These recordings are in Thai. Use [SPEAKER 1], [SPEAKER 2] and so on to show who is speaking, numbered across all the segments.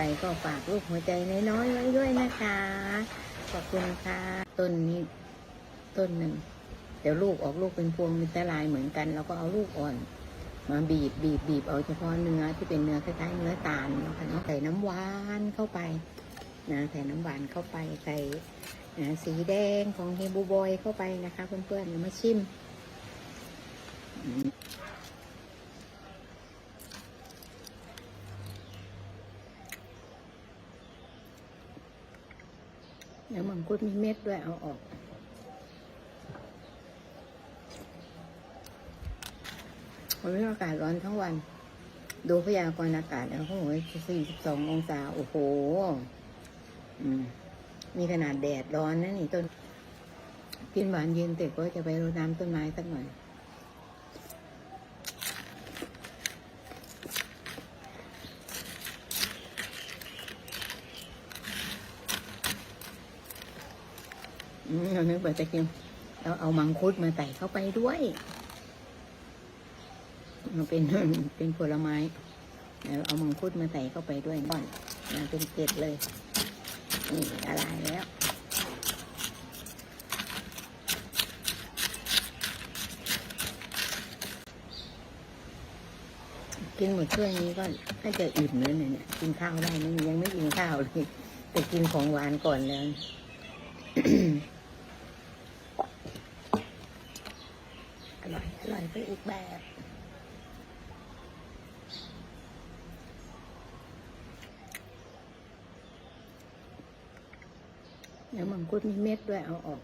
[SPEAKER 1] ไปก็ฝากลูกหัวใจน้อยๆไว้ด้วยนะคะ ขอบคุณค่ะต้นนี้ต้นหนึ่งเดี๋ยวลูกออกลูกเป็นพวงเป็นตะลายเหมือนกันเราก็เอาลูกอ่อน มาบีบบีบบีบเอาเฉพาะเนื้อที่เป็นเนื้อคล้ายๆเนื้อตาลเนาะค่ะเนาะใส่น้ำหวานเข้าไปนะใส่น้ำหวานเข้าไปใส่นะสีแดงของเฮบูบอยเข้าไปนะคะ เพื่อนๆมาชิมอืมเดี๋ยวมังคุดมีเม็ดด้วยเอาออก วันนี้อากาศร้อนทั้งวัน ดูพยากรณ์อากาศแล้วโอ้โห42องศา โอ้โห อืม มีขนาดแดดร้อนนะนี่ต้น กินหวานเย็นแต่ก็จะไปรดน้ำต้นไม้สักหน่อย เราเนึกว่าจะกินเราเอามังคุดมาใส่เข้าไปด้วยมันเป็นเป็นผลไม้แล้วเอามังคุดมาใส่เข้าไปด้วยก่อนมันเป็นเกล็ดเลยนี่ละลายแล้วกินหมดถ้วยนี้ก็น่าจะอิ่มเลยเนี่ยเนี่ยกินข้าวได้นะยังไม่กินข้าวเลยแต่กินของหวานก่อนแล้ว อร่อย อีกแบบ เดี๋ยวมังคุดมีเม็ดด้วยเอาออก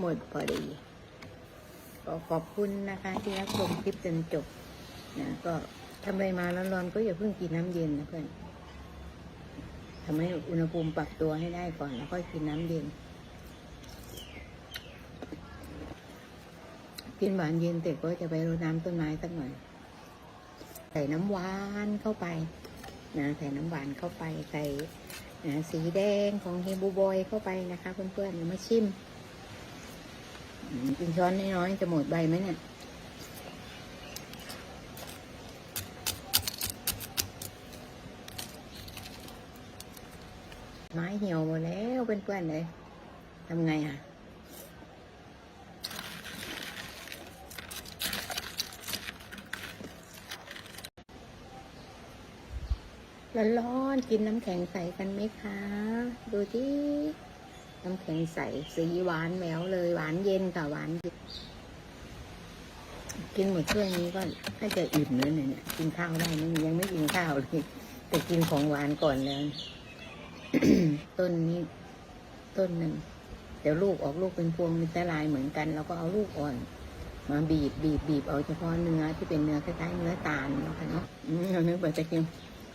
[SPEAKER 1] หมดพอดีก็ขอบคุณนะคะที่รับชมคลิปจนจบนะก็ทำอะไรมาร้อนๆก็อย่าเพิ่งกินน้ำเย็นนะเพื่อนทำให้อุณหภูมิปรับตัวให้ได้ก่อนแล้วค่อยกินน้ำเย็น กินหวานเย็นแต่ก็จะไปรดน้ำต้นไม้สักหน่อย ใส่น้ำหวานเข้าไปนะใส่น้ำหวานเข้าไปใส่นะสีแดงของเฮบูบอยเข้าไปนะคะเพื่อนๆมาชิม กินช้อนน้อยๆจะหมดใบไหมเนี่ยไม้เหี่ยวหมดแล้วเพื่อนๆเลยทำไงอะร้อนๆกินน้ำแข็งใสกันไหมคะ ดูที่ น้ำแข็งใส สีหวานแหวเลย หวานเย็นกับหวานเย็นกินหมดถ้วยนี้ก็น่าจะอิ่มเลยเนี่ยเนี่ย กินข้าวได้นะยังไม่กินข้าวเลย แต่กินของหวานก่อนแล้วต้นนี้ ต้นหนึ่งเดี๋ยวลูกออกลูกเป็นพวงเป็นตะลายเหมือนกันเราก็เอาลูกอ่อน มาบีบบีบบีบเอาเฉพาะเนื้อที่เป็นเนื้อคล้ายๆเนื้อตาลเนาะค่ะเนาะอืมเรานึกว่าจะกิน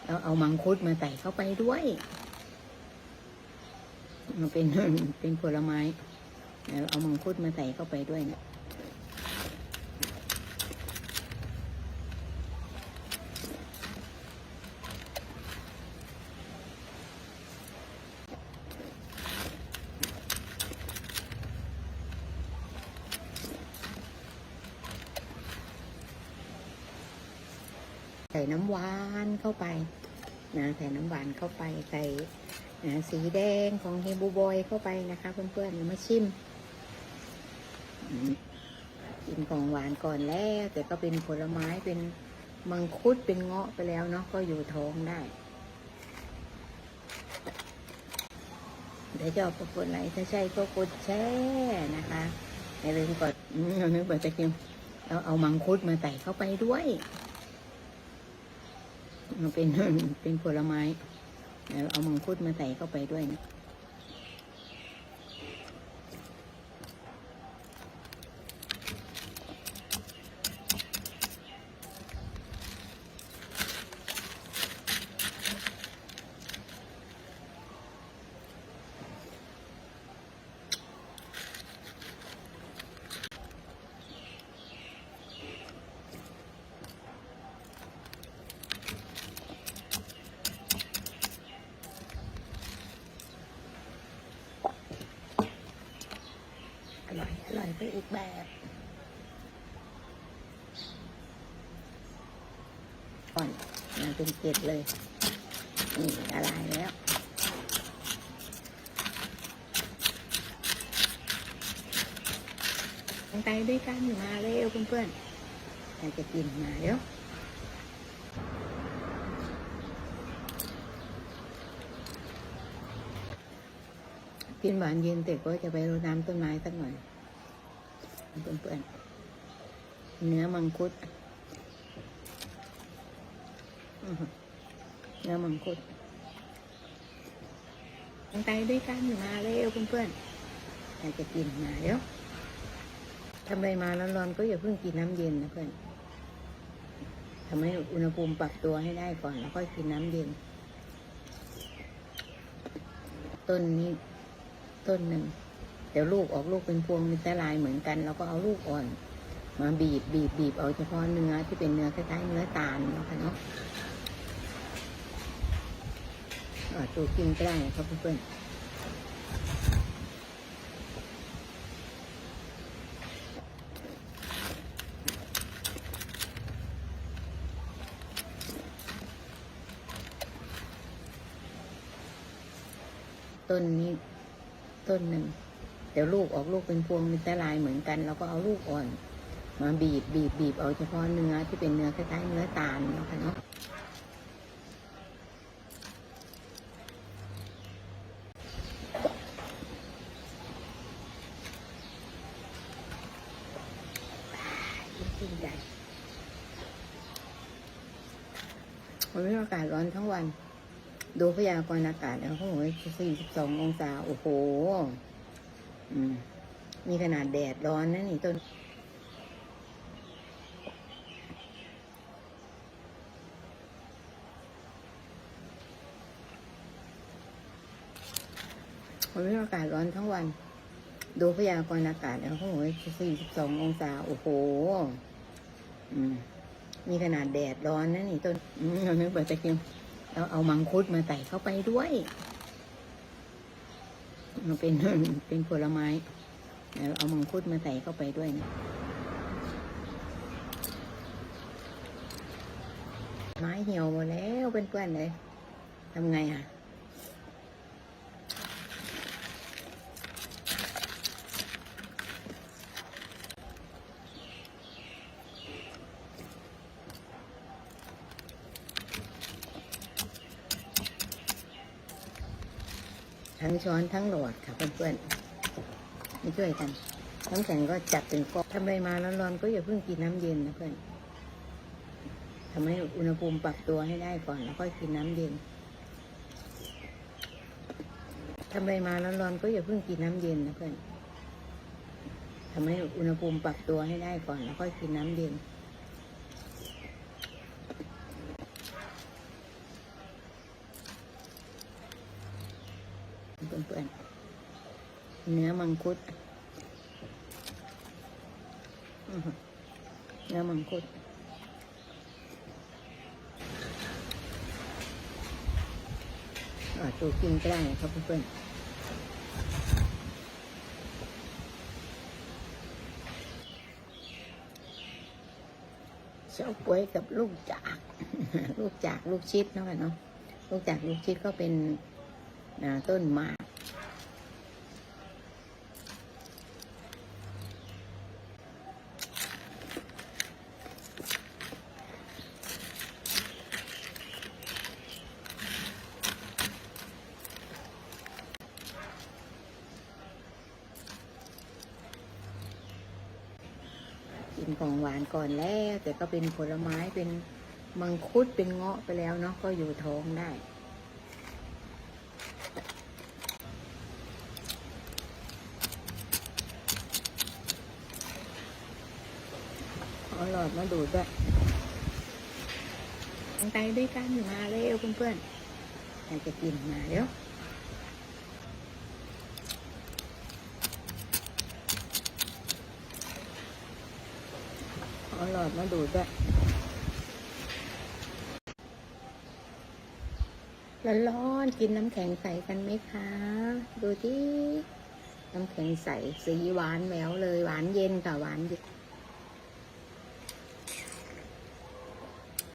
[SPEAKER 1] เราเอามังคุดมาใส่เข้าไปด้วย เป็นเป็นผลไม้แล้วเอามังคุดมาใส่เข้าไปด้วยนะใส่น้ำหวานเข้าไปนะใส่น้ำหวานเข้าไปใส่ สีแดงของเฮบูบอยเข้าไปนะคะเพื่อนๆเดี๋ยวมาชิมกินของหวานก่อนแล้วแต่ก็เป็นผลไม้เป็นมังคุดเป็นเงาะไปแล้วเนาะก็อยู่ท้องได้เดี๋ยวจะเอากดไลค์ถ้าใช่ก็กดแชร์นะคะอย่าลืมกดอืมเรานึกว่าจะกินเราเอามังคุดมาใส่เข้าไปด้วย มันเป็นเป็นผลไม้ เอามังคุดมาใส่เข้าไปด้วยนะ อีกแบบ ก่อนมันเป็นเกล็ดเลย นี่ละลายแล้วไปด้วยกันมาเร็วเพื่อนๆใครจะกินมาเร็วกินหวานเย็นแต่ก็จะไปรดน้ำต้นไม้สักหน่อย เพื่อนๆเนื้อมังคุดเนื้อมังคุดไปด้วยกันมาเร็วเพื่อนๆใครจะกินมาเร็วทำอะไรมาร้อนๆก็อย่าเพิ่งกินน้ำเย็นนะเพื่อนทำให้อุณหภูมิปรับตัวให้ได้ก่อนแล้วค่อยกินน้ำเย็น ต้นนี้ต้นหนึ่ง ดี๋ยวลูกออกลูกเป็นพวงเป็นตะลายเหมือนกันเราก็เอาลูกอ่อน มาบีบบีบบีบเอาเฉพาะเนื้อที่เป็นเนื้อคล้ายๆเนื้อตาลเนาะค่ะเนาะอ่าตัวกินก็ได้ครับเพื่อนต้นนี้ต้นหนึ่ง เดี๋ยวลูกออกลูกเป็นพวงเป็นตะลายเหมือนกันเราก็เอาลูกอ่อน มาบีบบีบบีบเอาเฉพาะเนื้อที่เป็นเนื้อคล้ายๆเนื้อตาลเนาะค่ะเนาะชื่นใจวันนี้อากาศร้อนทั้งวัน ดูพยากรณ์อากาศแล้วเขาบอกว่า42องศา โอ้โห อืมมีขนาดแดดร้อนนะนี่ต้นวันนี้อากาศร้อนทั้งวัน ดูพยากรณ์อากาศแล้วเขาบอกว่า42ององศา โอ้โห อืม มีขนาดแดดร้อนนะนี่ต้น อืมเราไม่เปิดตะเกียงแล้วเอามังคุดมาใส่เข้าไปด้วย มันเป็นเป็นผลไม้แล้วเอามังคุดมาใส่เข้าไปด้วยนะไม้เหี่ยวหมดแล้วเป็นเพื่อนๆเลยทำไงอะ ทั้งช้อนทั้งหลอดค่ะเพื่อนๆมาช่วยกัน น้ำแข็งก็จัดเป็นก้อนทำไรมาร้อนๆก็อย่าเพิ่งกินน้ำเย็นนะเพื่อนทำให้อุณหภูมิปรับตัวให้ได้ก่อนแล้วค่อยกินน้ำเย็นทำไรมาร้อนๆก็อย่าเพิ่งกินน้ำเย็นนะเพื่อนทำให้อุณหภูมิปรับตัวให้ได้ก่อนแล้วค่อยกินน้ำเย็น เปื่อนๆ เนื้อมังคุดเนื้อมังคุดตัวกินก็ได้ครับเพื่อนๆเฉาก๊วยกับลูกจาก ลูกจากลูกชิดเนาะเนาะ ลูกจากลูกชิดก็เป็นต้นหมาก ของหวานก่อนแล้ว แต่ก็เป็นผลไม้เป็นมังคุดเป็นเงาะไปแล้วเนาะก็อยู่ท้องได้เอาหลอดมาดูดด้วยไปด้วยกันมาเร็วเพื่อนๆใครจะกินมาเร็ว เอาหลอดมาดูด้วยร้อนๆกินน้ำแข็งใสกันไหมคะ ดูที่น้ำแข็งใสสีหวานแหววเลยหวานเย็นค่ะหวานเย็น